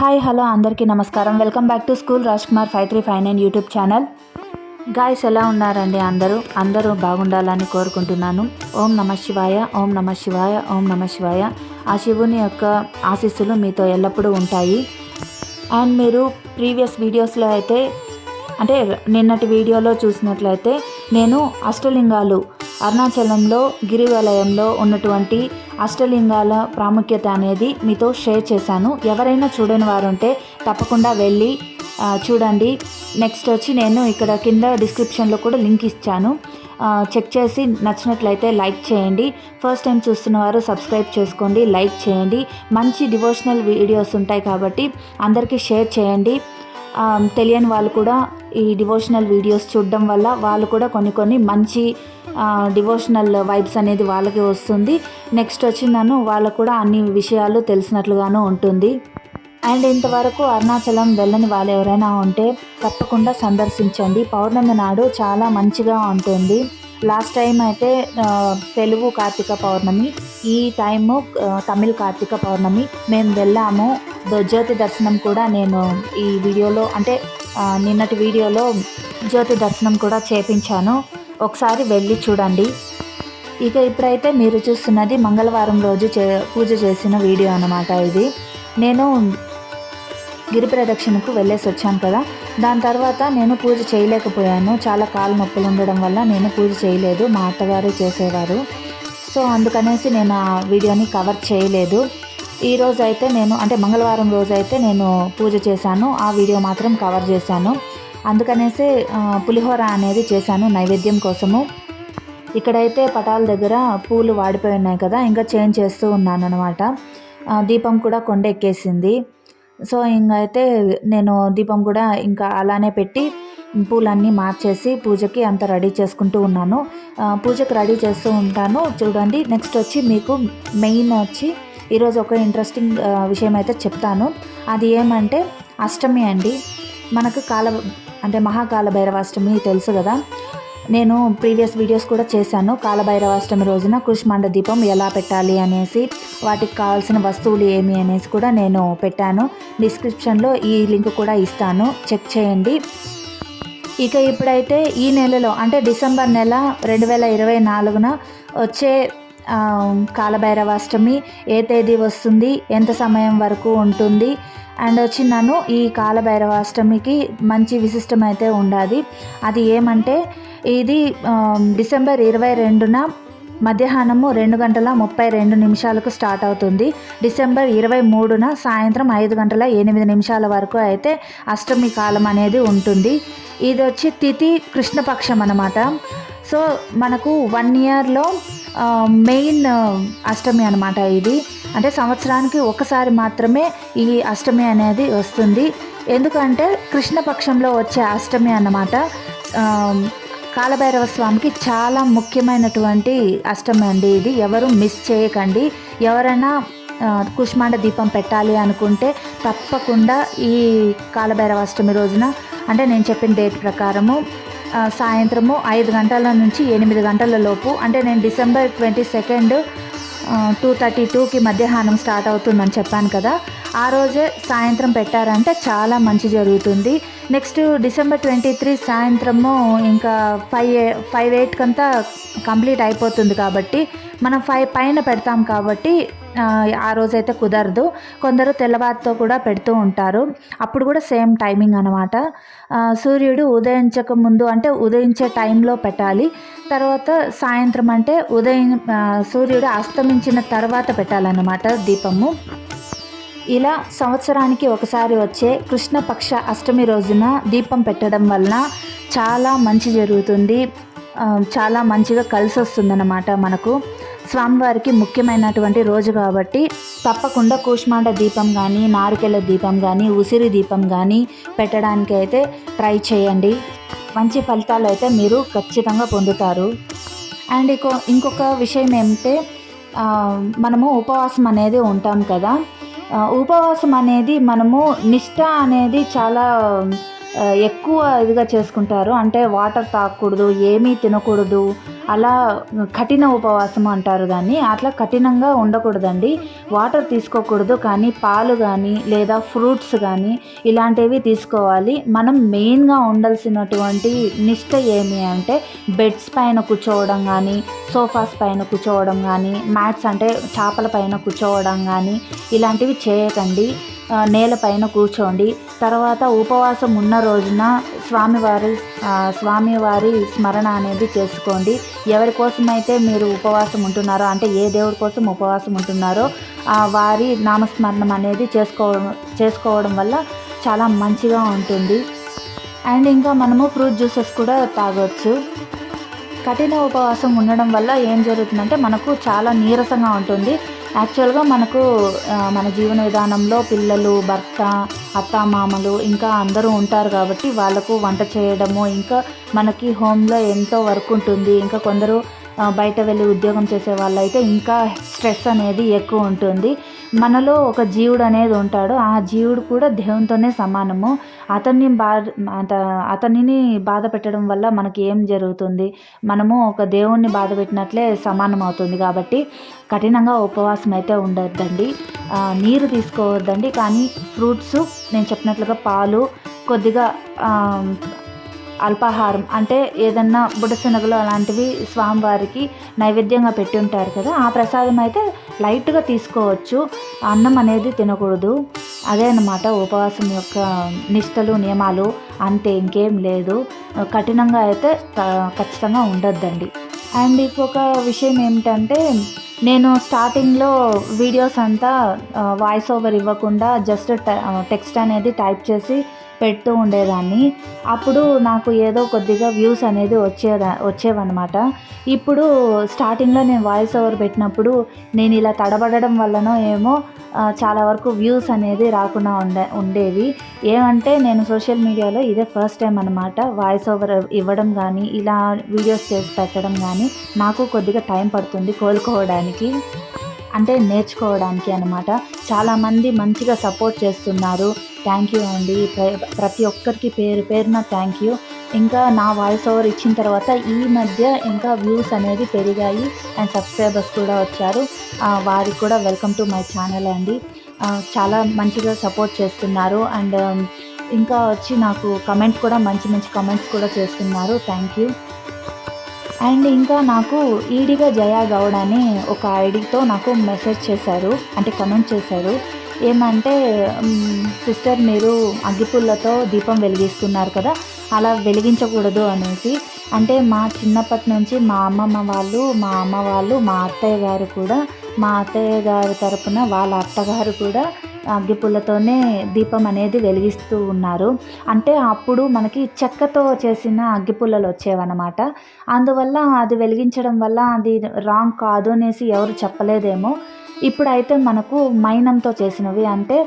Hi hello అందరికీ నమస్కారం. Welcome back to school Raj Kumar five three five nine YouTube channel. Guys ఎలా ఉన్నారండి అందరూ? అందరూ బాగుండాలని కోరుకుంటున్నాను. ఓం నమ శివాయ ఓం నమ శివాయ ఓం నమ శివాయ. ఆ శివుని యొక్క ఆశీస్సులు మీతో ఎల్లప్పుడూ ఉంటాయి. అండ్ మీరు ప్రీవియస్ వీడియోస్లో అయితే అంటే నిన్నటి వీడియోలో చూసినట్లయితే నేను అష్టలింగాలు అరుణాచలంలో గిరివలయంలో ఉన్నటువంటి అష్టలింగాల ప్రాముఖ్యత అనేది మీతో షేర్ చేశాను. ఎవరైనా చూడని వారు ఉంటే తప్పకుండా వెళ్ళి చూడండి. నెక్స్ట్ వచ్చి నేను ఇక్కడ కింద డిస్క్రిప్షన్లో కూడా లింక్ ఇచ్చాను. చెక్ చేసి నచ్చినట్లయితే లైక్ చేయండి. ఫస్ట్ టైం చూస్తున్న వారు సబ్స్క్రైబ్ చేసుకోండి లైక్ చేయండి. మంచి డివోషనల్ వీడియోస్ ఉంటాయి కాబట్టి అందరికీ షేర్ చేయండి. తెలియని వాళ్ళు కూడా ఈ డివోషనల్ వీడియోస్ చూడడం వల్ల వాళ్ళు కూడా కొన్ని కొన్ని మంచి డివోషనల్ వైబ్స్ అనేది వాళ్ళకి వస్తుంది. నెక్స్ట్ వచ్చిందను వాళ్ళకు కూడా అన్ని విషయాలు తెలిసినట్లుగాను ఉంటుంది. అండ్ ఇంతవరకు అరుణాచలం వెళ్ళని వాళ్ళు ఎవరైనా ఉంటే తప్పకుండా సందర్శించండి. పౌర్ణమి నాడు చాలా మంచిగా ఉంటుంది. లాస్ట్ టైం అయితే తెలుగు కార్తీక పౌర్ణమి ఈ టైము తమిళ తమిళ్ కార్తీక పౌర్ణమి. మేము వెళ్ళాము. జ్యోతి దర్శనం కూడా నేను ఈ వీడియోలో అంటే నిన్నటి వీడియోలో జ్యోతి దర్శనం కూడా చేపించాను. ఒకసారి వెళ్ళి చూడండి. ఇక ఇప్పుడైతే మీరు చూస్తున్నది మంగళవారం రోజు చే పూజ చేసిన వీడియో అన్నమాట ఇది. నేను గిరి ప్రదక్షిణకు వెళ్ళేసి వచ్చాను కదా. దాని తర్వాత నేను పూజ చేయలేకపోయాను. చాలా కాలు నొప్పులు ఉండడం వల్ల నేను పూజ చేయలేదు. మా అత్తగారు చేసేవారు. సో అందుకనేసి నేను ఆ వీడియోని కవర్ చేయలేదు. ఈ రోజు అయితే నేను అంటే మంగళవారం రోజు అయితే నేను పూజ చేశాను. ఆ వీడియో మాత్రం కవర్ చేశాను. అందుకనేసి పులిహోర అనేది చేశాను నైవేద్యం కోసము. ఇక్కడైతే పటాల దగ్గర పూలు వాడిపోయి ఉన్నాయి కదా. ఇంకా చేంజ్ చేస్తూ ఉన్నాను అనమాట దీపం కూడా కొండ ఎక్కేసింది సో ఇంకైతే అయితే నేను దీపం కూడా ఇంకా అలానే పెట్టి పూలన్నీ మార్చేసి పూజకి అంత రెడీ చేసుకుంటూ ఉన్నాను. పూజకి రెడీ చేస్తూ ఉంటాను. చూడండి నెక్స్ట్ వచ్చి మీకు మెయిన్ వచ్చి ఈరోజు ఒక ఇంట్రెస్టింగ్ విషయం అయితే చెప్తాను. అది ఏమంటే అష్టమి అండి. మనకు కాల అంటే మహాకాల భైరవాష్టమి తెలుసు కదా? నేను ప్రీవియస్ వీడియోస్ కూడా చేశాను. కాలభైరవాష్టమి రోజున కృష్మాండ దీపం ఎలా పెట్టాలి అనేసి వాటికి కావాల్సిన వస్తువులు ఏమి అనేసి కూడా నేను పెట్టాను. డిస్క్రిప్షన్లో ఈ లింక్ కూడా ఇస్తాను. చెక్ చేయండి. ఇక ఇప్పుడైతే ఈ నెలలో అంటే డిసెంబర్ నెల రెండు వేల ఇరవై నాలుగున వచ్చే కాలభైరవాష్టమి ఏ తేదీ వస్తుంది ఎంత సమయం వరకు ఉంటుంది అండ్ వచ్చి నన్ను ఈ కాలభైరవాష్టమికి మంచి విశిష్టమైతే ఉండాది. ఉండాలి అది ఏమంటే ఇది డిసెంబర్ ఇరవై రెండున మధ్యాహ్నము రెండు గంటల ముప్పై రెండు నిమిషాలకు స్టార్ట్ అవుతుంది. డిసెంబర్ ఇరవై మూడున సాయంత్రం ఐదు గంటల ఎనిమిది నిమిషాల వరకు అయితే అష్టమి కాలం అనేది ఉంటుంది. ఇది వచ్చి తిథి కృష్ణపక్షం అనమాట సో మనకు వన్ ఇయర్లో మెయిన్ అష్టమి అనమాట ఇది. అంటే సంవత్సరానికి ఒకసారి మాత్రమే ఈ అష్టమి అనేది వస్తుంది. ఎందుకంటే కృష్ణపక్షంలో వచ్చే అష్టమి అన్నమాట. కాలభైరవ స్వామికి చాలా ముఖ్యమైనటువంటి అష్టమి అండి ఇది. ఎవరు మిస్ చేయకండి. ఎవరైనా కుష్మాండ దీపం పెట్టాలి అనుకుంటే తప్పకుండా ఈ కాలభైరవ అష్టమి రోజున అంటే నేను చెప్పిన డేట్ ప్రకారము సాయంత్రము ఐదు గంటల నుంచి ఎనిమిది గంటల లోపు అంటే నేను December twenty second two thirty టూకి మధ్యాహ్నం స్టార్ట్ అవుతుందని చెప్పాను కదా. ఆ రోజే సాయంత్రం పెట్టారంటే చాలా మంచి జరుగుతుంది. నెక్స్ట్ డిసెంబర్ ట్వంటీ త్రీ సాయంత్రము ఇంకా ఫైవ్ ఫైవ్ ఎయిట్కి అంతా కంప్లీట్ అయిపోతుంది కాబట్టి మనం ఫైవ్ పైన పెడతాం కాబట్టి ఆ, రోజైతే కుదరదు. కొందరు తెల్లవారితో కూడా పెడుతూ ఉంటారు. అప్పుడు కూడా సేమ్ టైమింగ్ అనమాట సూర్యుడు ఉదయించక ముందు అంటే ఉదయించే టైంలో పెట్టాలి. తర్వాత సాయంత్రం అంటే ఉదయం సూర్యుడు అస్తమించిన తర్వాత పెట్టాలన్నమాట దీపము. ఇలా సంవత్సరానికి ఒకసారి వచ్చే కృష్ణపక్ష అష్టమి రోజున దీపం పెట్టడం వలన చాలా మంచి జరుగుతుంది. చాలా మంచిగా కలిసి వస్తుందన్నమాట మనకు. స్వామివారికి ముఖ్యమైనటువంటి రోజు కాబట్టి తప్పకుండా కూష్మాండ దీపం కానీ నారికెల దీపం కానీ ఉసిరి దీపం కానీ పెట్టడానికి అయితే ట్రై చేయండి. మంచి ఫలితాలు అయితే మీరు ఖచ్చితంగా పొందుతారు. అండ్ ఇంకో ఇంకొక విషయం ఏమిటంటే మనము ఉపవాసం అనేది ఉంటాం కదా. ఉపవాసం అనేది మనము నిష్ట అనేది చాలా ఎక్కువ ఇదిగా చేసుకుంటారు. అంటే వాటర్ తాగకూడదు ఏమీ తినకూడదు అలా కఠిన ఉపవాసం అంటారు దాన్ని అట్లా కఠినంగా ఉండకూడదండి. వాటర్ తీసుకోకూడదు కానీ పాలు కానీ లేదా ఫ్రూట్స్ కానీ ఇలాంటివి తీసుకోవాలి. మనం మెయిన్గా ఉండాల్సినటువంటి నిష్ట ఏమి అంటే బెడ్స్ పైన కూర్చోవడం కానీ సోఫాస్ పైన కూర్చోవడం కానీ మ్యాట్స్ అంటే చేపల పైన కూర్చోవడం కానీ ఇలాంటివి చేయకండి. నేలపైన కూర్చోండి. తర్వాత ఉపవాసం ఉన్న రోజున స్వామివారి స్వామివారి స్మరణ అనేది చేసుకోండి. ఎవరి కోసమైతే మీరు ఉపవాసం ఉంటున్నారో అంటే ఏ దేవుడి కోసం ఉపవాసం ఉంటున్నారో వారి నామస్మరణం అనేది చేసుకోవడం చేసుకోవడం వల్ల చాలా మంచిగా ఉంటుంది. అండ్ ఇంకా మనము ఫ్రూట్ జ్యూసెస్ కూడా తాగొచ్చు. కఠిన ఉపవాసం ఉండడం వల్ల ఏం జరుగుతుందంటే మనకు చాలా నీరసంగా ఉంటుంది. యాక్చువల్గా మనకు మన జీవన విధానంలో పిల్లలు భర్త అత్తమామలు ఇంకా అందరూ ఉంటారు కాబట్టి వాళ్ళకు వంట చేయడము ఇంకా మనకి హోమ్లో ఎంతో వర్క్ ఉంటుంది. ఇంకా కొందరు బయట వెళ్ళి ఉద్యోగం చేసే వాళ్ళైతే ఇంకా స్ట్రెస్ అనేది ఎక్కువ ఉంటుంది. మనలో ఒక జీవుడు అనేది ఉంటాడు. ఆ జీవుడు కూడా దేవునితోనే సమానము. అతన్ని బాధ అంత అతనిని బాధ పెట్టడం వల్ల మనకి ఏం జరుగుతుంది? మనము ఒక దేవుణ్ణి బాధ పెట్టినట్లే సమానం అవుతుంది కాబట్టి కఠినంగా ఉపవాసం అయితే ఉండొద్దండి. నీరు తీసుకోవద్దండి. కానీ ఫ్రూట్స్ నేను చెప్పినట్లుగా పాలు కొద్దిగా అల్పాహారం అంటే ఏదన్నా బుడశనగలు అలాంటివి స్వామివారికి నైవేద్యంగా పెట్టి ఉంటారు కదా ఆ ప్రసాదం అయితే లైట్గా తీసుకోవచ్చు. అన్నం అనేది తినకూడదు. అదే అన్నమాట ఉపవాసం యొక్క నిష్టలు నియమాలు అంతే ఇంకేం లేదు. కఠినంగా అయితే క- ఖచ్చితంగా ఉండొద్దండి. అండ్ ఇంకొక విషయం ఏమిటంటే నేను స్టార్టింగ్లో వీడియోస్ అంతా వాయిస్ ఓవర్ ఇవ్వకుండా జస్ట్ టెక్స్ట్ అనేది టైప్ చేసి పెడుతూ ఉండేదాన్ని. అప్పుడు నాకు ఏదో కొద్దిగా వ్యూస్ అనేది వచ్చేదా వచ్చేవన్నమాట. ఇప్పుడు స్టార్టింగ్లో నేను వాయిస్ ఓవర్ పెట్టినప్పుడు నేను ఇలా తడబడడం వల్లనో ఏమో చాలా వరకు వ్యూస్ అనేది రాకుండా ఉండే ఉండేవి. ఏమంటే నేను సోషల్ మీడియాలో ఇదే ఫస్ట్ టైం అనమాట వాయిస్ ఓవర్ ఇవ్వడం కానీ ఇలా వీడియోస్ చేసి పెట్టడం కానీ నాకు కొద్దిగా టైం పడుతుంది కోలుకోవడానికి. అంటే నేర్చుకోవడానికి అనమాట చాలామంది మంచిగా సపోర్ట్ చేస్తున్నారు. థ్యాంక్ యూ అండి. ప్ర- ప్రతి ఒక్కరికి పేరు పేరున థ్యాంక్ యూ. ఇంకా నా వాయిస్ ఓవర్ ఇచ్చిన తర్వాత ఈ మధ్య ఇంకా వ్యూస్ అనేది పెరిగాయి అండ్ సబ్స్క్రైబర్స్ కూడా వచ్చారు. వారికి కూడా వెల్కమ్ టు మై ఛానల్ అండి. చాలా మంచిగా సపోర్ట్ చేస్తున్నారు అండ్ ఇంకా వచ్చి నాకు కమెంట్ కూడా మంచి మంచి కమెంట్స్ కూడా చేస్తున్నారు. Thank you. అండ్ ఇంకా నాకు ఈడిగా జయా గౌడ్ అని ఒక ఐడితో నాకు మెసేజ్ చేశారు అంటే కమెంట్ చేశారు. ఏమంటే సిస్టర్ మీరు అగ్గిపుల్లతో దీపం వెలిగిస్తున్నారు కదా అలా వెలిగించకూడదు అనేసి. అంటే మా చిన్నప్పటి నుంచి మా అమ్మమ్మ వాళ్ళు మా అమ్మ వాళ్ళు మా అత్తయ్య గారు కూడా మా అత్తయ్య గారి తరపున వాళ్ళ అత్తగారు కూడా అగ్గిపుల్లతోనే దీపం అనేది వెలిగిస్తూ ఉన్నారు. అంటే అప్పుడు మనకి చెక్కతో చేసిన అగ్గిపుల్లలు వచ్చేవన్నమాట. అందువల్ల అది వెలిగించడం వల్ల అది రాంగ్ కాదు అనేసి ఎవరు చెప్పలేదేమో. ఇప్పుడైతే మనకు మైనంతో చేసినవి అంటే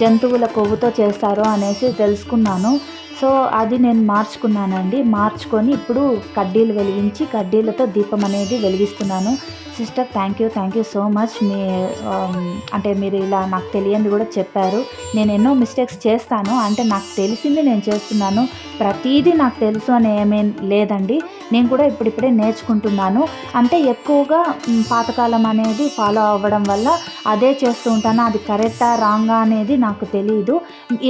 జంతువుల కొవ్వుతో చేస్తారు అనేసి తెలుసుకున్నాను. సో అది నేను మార్చుకున్నానండి. మార్చుకొని ఇప్పుడు కడ్డీలు వెలిగించి కడ్డీలతో దీపం అనేది వెలిగిస్తున్నాను. Sister thank you thank you so much me um, అంటే మీరు ఇలా నాకు తెలియంది కూడా చెప్పారు. నేను ఎన్నో మిస్టేక్స్ చేస్తాను. అంటే నాకు తెలిసింది నేను చేస్తున్నాను. ప్రతీదీ నాకు తెలుసు అని ఏమీ లేదండి. నేను కూడా ఇప్పుడిప్పుడే నేర్చుకుంటున్నాను. అంటే ఎక్కువగా పాతకాలం అనేది ఫాలో అవ్వడం వల్ల అదే చేస్తూ ఉంటాను. అది కరెక్టా రాంగా అనేది నాకు తెలియదు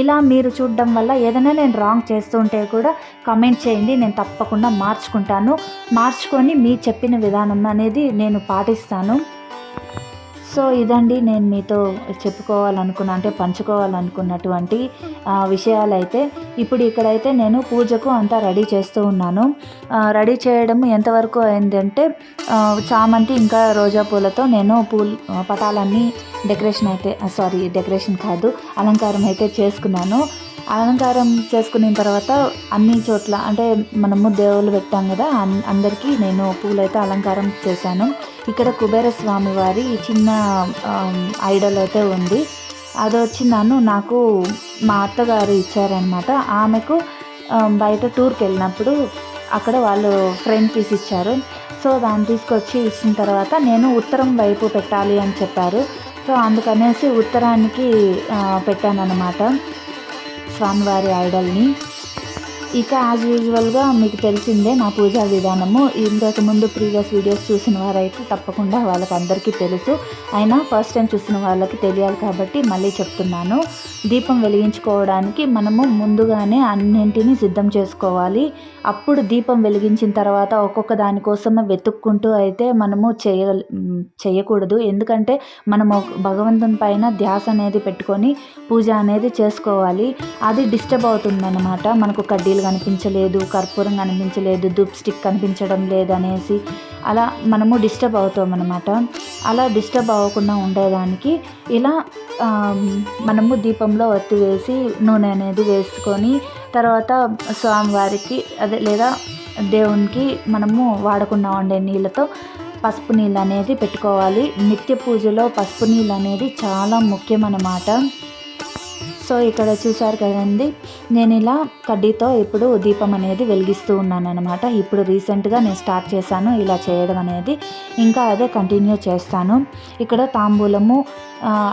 ఇలా మీరు చూడడం వల్ల ఏదైనా నేను రాంగ్ చేస్తుంటే కూడా కమెంట్ చేయండి. నేను తప్పకుండా మార్చుకుంటాను. మార్చుకొని మీరు చెప్పిన విధానం అనేది నేను పాటిస్తాను. సో ఇదండి నేను మీతో చెప్పుకోవాలనుకున్న అంటే పంచుకోవాలనుకున్నటువంటి విషయాలైతే. ఇప్పుడు ఇక్కడైతే నేను పూజకు అంతా రెడీ చేస్తూ ఉన్నాను. రెడీ చేయడం ఎంతవరకు అయిందంటే చామంతి ఇంకా రోజా పూలతో నేను పూలు పటాలన్నీ డెకరేషన్ అయితే సారీ డెకరేషన్ కాదు అలంకారం అయితే చేసుకున్నాను. అలంకారం చేసుకున్న తర్వాత అన్ని చోట్ల అంటే మనము దేవుళ్ళు పెట్టాం కదా అన్- అందరికీ నేను పూలైతే అలంకారం చేశాను. ఇక్కడ కుబేర స్వామి వారి చిన్న ఐడల్ అయితే ఉంది. అది వచ్చి నన్ను నాకు మా అత్తగారు ఇచ్చారనమాట ఆమెకు బయట టూర్కి వెళ్ళినప్పుడు అక్కడ వాళ్ళు ఫ్రెండ్ పీస్ ఇచ్చారు. సో దాన్ని తీసుకొచ్చి ఇచ్చిన తర్వాత నేను ఉత్తరం వైపు పెట్టాలి అని చెప్పారు. సో అందుకనేసి ఉత్తరానికి పెట్టాను అనమాట స్వామివారి ఐడల్ని. ఇక యాజ్ యూజువల్గా మీకు తెలిసిందే నా పూజా విధానము. ఇంతకు ముందు ప్రీవియస్ వీడియోస్ చూసిన వారైతే తప్పకుండా వాళ్ళకి అందరికీ తెలుసు. అయినా ఫస్ట్ టైం చూసిన వాళ్ళకి తెలియాలి కాబట్టి మళ్ళీ చెప్తున్నాను. దీపం వెలిగించుకోవడానికి మనము ముందుగానే అన్నింటినీ సిద్ధం చేసుకోవాలి. అప్పుడు దీపం వెలిగించిన తర్వాత ఒక్కొక్క దానికోసమే వెతుక్కుంటూ అయితే మనము చేయ చేయకూడదు. ఎందుకంటే మనము భగవంతుని పైన ధ్యాస అనేది పెట్టుకొని పూజ అనేది చేసుకోవాలి. అది డిస్టర్బ్ అవుతుందన్నమాట. మనకు కడ్డీలు కనిపించలేదు కర్పూరం కనిపించలేదు ధూప్ స్టిక్ కనిపించడం లేదనేసి అలా మనము డిస్టర్బ్ అవుతాం అనమాట అలా డిస్టర్బ్ అవ్వకుండా ఉండేదానికి ఇలా మనము దీపంలో ఒత్తి వేసి నూనె అనేది వేసుకొని తర్వాత స్వామివారికి అదే లేదా దేవునికి మనము వాడకుండా ఉండే నీళ్ళతో పసుపు నీళ్ళు అనేది పెట్టుకోవాలి. నిత్య పూజలో పసుపు నీళ్ళు అనేది చాలా ముఖ్యం అన్నమాట సో ఇక్కడ చూసారు కదండి నేను ఇలా కడ్డీతో ఇప్పుడు దీపం అనేది వెలిగిస్తూ ఉన్నాను అనమాట ఇప్పుడు రీసెంట్గా నేను స్టార్ట్ చేశాను ఇలా చేయడం అనేది. ఇంకా అదే కంటిన్యూ చేస్తాను. ఇక్కడ తాంబూలము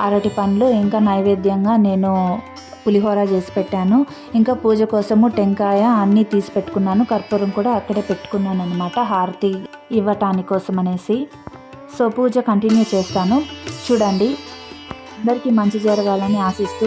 అరటి పండ్లు ఇంకా నైవేద్యంగా నేను పులిహోర చేసి పెట్టాను. ఇంకా పూజ కోసము టెంకాయ అన్నీ తీసి పెట్టుకున్నాను. కర్పూరం కూడా అక్కడే పెట్టుకున్నాను అనమాట హారతి ఇవ్వటాని కోసం అనేసి. సో పూజ కంటిన్యూ చేస్తాను. చూడండి అందరికీ మంచి జరగాలని ఆశిస్తూ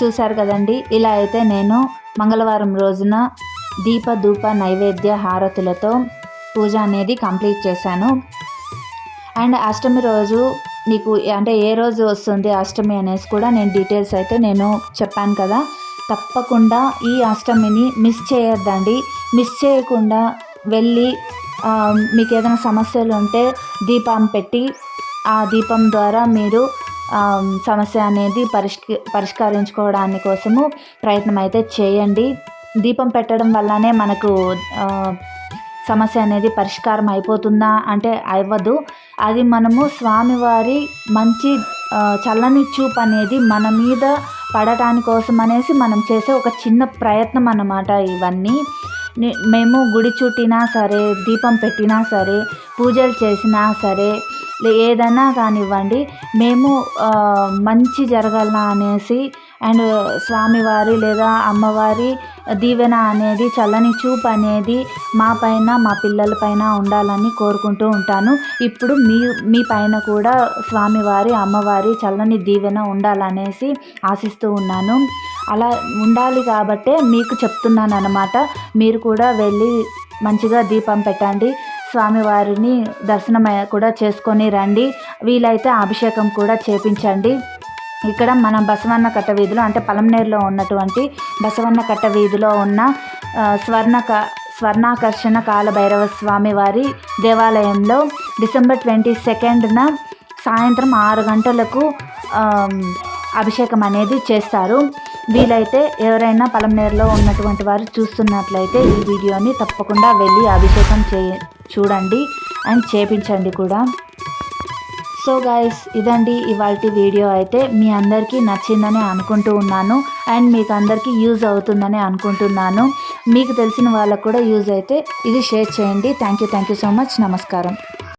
చూశారు కదండి. ఇలా అయితే నేను మంగళవారం రోజున దీప ధూప నైవేద్య హారతులతో పూజ అనేది కంప్లీట్ చేశాను. అండ్ అష్టమి రోజు నీకు అంటే ఏ రోజు వస్తుంది అష్టమి అనేసి కూడా నేను డీటెయిల్స్ అయితే నేను చెప్పాను కదా. తప్పకుండా ఈ అష్టమిని మిస్ చేయొద్దండి. మిస్ చేయకుండా వెళ్ళి మీకు ఏదైనా సమస్యలు ఉంటే దీపం పెట్టి ఆ దీపం ద్వారా మీరు సమస్య అనేది పరిష్క పరిష్కరించుకోవడాని కోసము ప్రయత్నం అయితే చేయండి. దీపం పెట్టడం వల్లనే మనకు సమస్య అనేది పరిష్కారం అయిపోతుందా అంటే అవ్వదు. అది మనము స్వామివారి మంచి చల్లని చూపు అనేది మన మీద పడటాని కోసం అనేసి మనం చేసే ఒక చిన్న ప్రయత్నం అన్నమాట ఇవన్నీ. మేము గుడి చుట్టినా సరే దీపం పెట్టినా సరే పూజలు చేసినా సరే ఏదైనా కానివ్వండి మేము మంచి జరగాల అనేసి అండ్ స్వామివారి లేదా అమ్మవారి దీవెన అనేది చల్లని చూపు అనేది మా పైన మా పిల్లల పైన ఉండాలని కోరుకుంటూ ఉంటాను. ఇప్పుడు మీ మీ పైన కూడా స్వామివారి అమ్మవారి చల్లని దీవెన ఉండాలనేసి ఆశిస్తూ ఉన్నాను. అలా ఉండాలి కాబట్టే మీకు చెప్తున్నాను అనమాట మీరు కూడా వెళ్ళి మంచిగా దీపం పెట్టండి. స్వామివారిని దర్శనం కూడా చేసుకొని రండి. వీలైతే అభిషేకం కూడా చేపించండి. ఇక్కడ మన బసవన్న కట్ట వీధిలో అంటే పలంనేరులో ఉన్నటువంటి బసవన్న కట్ట వీధిలో ఉన్న స్వర్ణ క స్వర్ణాకర్షణ కాలభైరవ స్వామి వారి దేవాలయంలో డిసెంబర్ ట్వంటీ సెకండ్న సాయంత్రం ఆరు గంటలకు అభిషేకం అనేది చేస్తారు. వీలైతే ఎవరైనా పలంనేరులో ఉన్నటువంటి వారు చూస్తున్నట్లయితే ఈ వీడియోని తప్పకుండా వెళ్ళి అభిషేకం చే చూడండి అండ్ చేపించండి కూడా. సో గైస్ ఇదండి ఇవాళ వీడియో అయితే మీ అందరికీ నచ్చిందని అనుకుంటూ ఉన్నాను అండ్ మీకు అందరికీ యూజ్ అవుతుందని అనుకుంటున్నాను. మీకు తెలిసిన వాళ్ళకు కూడా యూజ్ అయితే ఇది షేర్ చేయండి. Thank you thank you so much. నమస్కారం.